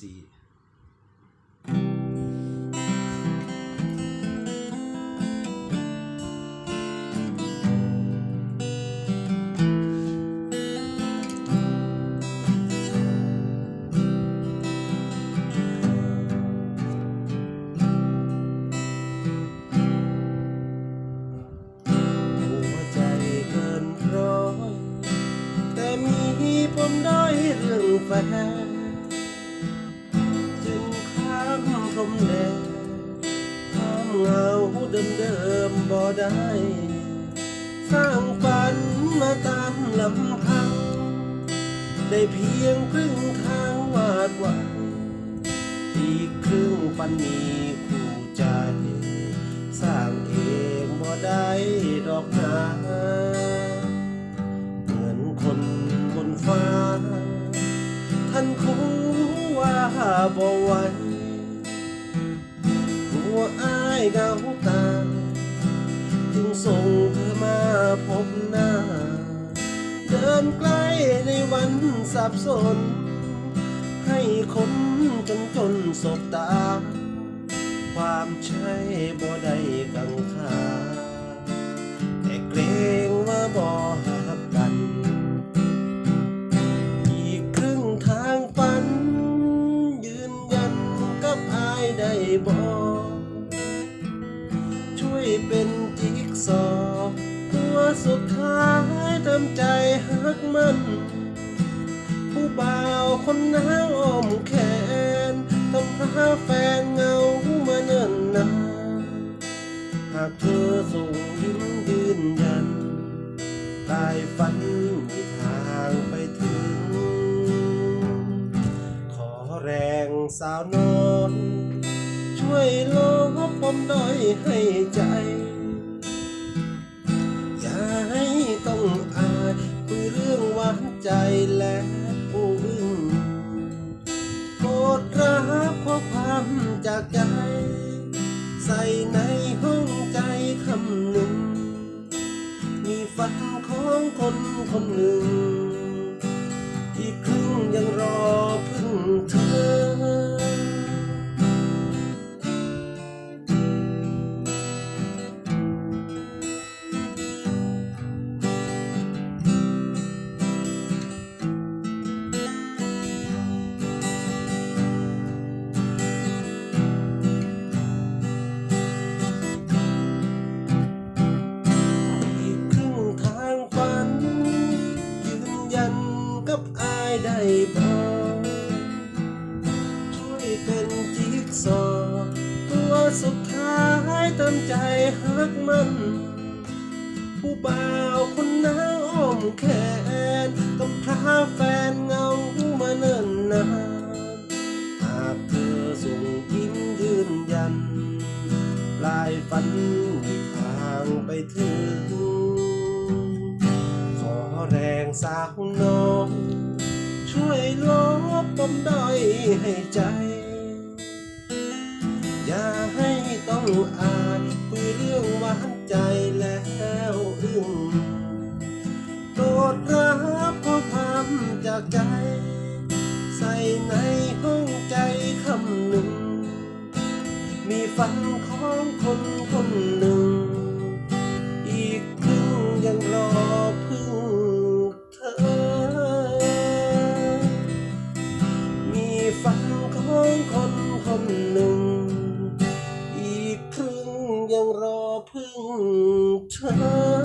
สี่หัวใจเกินร้อยแต่มีปมด้อยเรื่องแฟน เดิมเดิมๆบ่ได้ สร้างฝันมาตามลำพัง ได้เพียงครึ่งทางวาดไว้อีกครึ่งฝันมีคู่ใจ สร้างเองบ่ได้ดอกนาเหมือนคนบนฟ้า ท่านคงรู้ว่าบ่ไหวหัวอ้ายเงาต นใกล้ในวันสับสน ให้คนจนจนสบตา ความใช่บ่ได้กังขาแต่เกรงว่าบ่หักกัน อีกครึ่งทางฝัน ยืนยันกับอายได้บอช่วยเป็นจิ๊กซอตัวสุดท้าย ทำใจหักมัน ผู้บ่าวคนน้าอ้อมแขนทำพาแฟนเงามาเนิ่นนานหากเธอส่งยิ้มยืนยันตายฝันมีทางไปถึง ขอแรงสาวนอยช่วยลบปมด้อยให้ใจ ใส่ในห้องใจคำหนึ่ง มีฝันของคนคนหนึ่ง สุดท้ายเติมใจหักมัน ผู้บ่าวคนน้าอ้อมแขนต้องพาแฟนเงามาเนิ่นนานหากเธอส่งยิ้มยืนยันปลายฝันมีทางไปถึง ขอแรงสาวน้องช่วยลบปมด้อยให้ใจ อย่า อายคุยเรื่องหวานใจแล้วอึ้งโปรดรับข้อความจากใจ ใส่ในห้องใจคำหนึ่ง มีฝันของคนคนหนึ่ง อีกครึ่งยังรอ พึ่งเธอ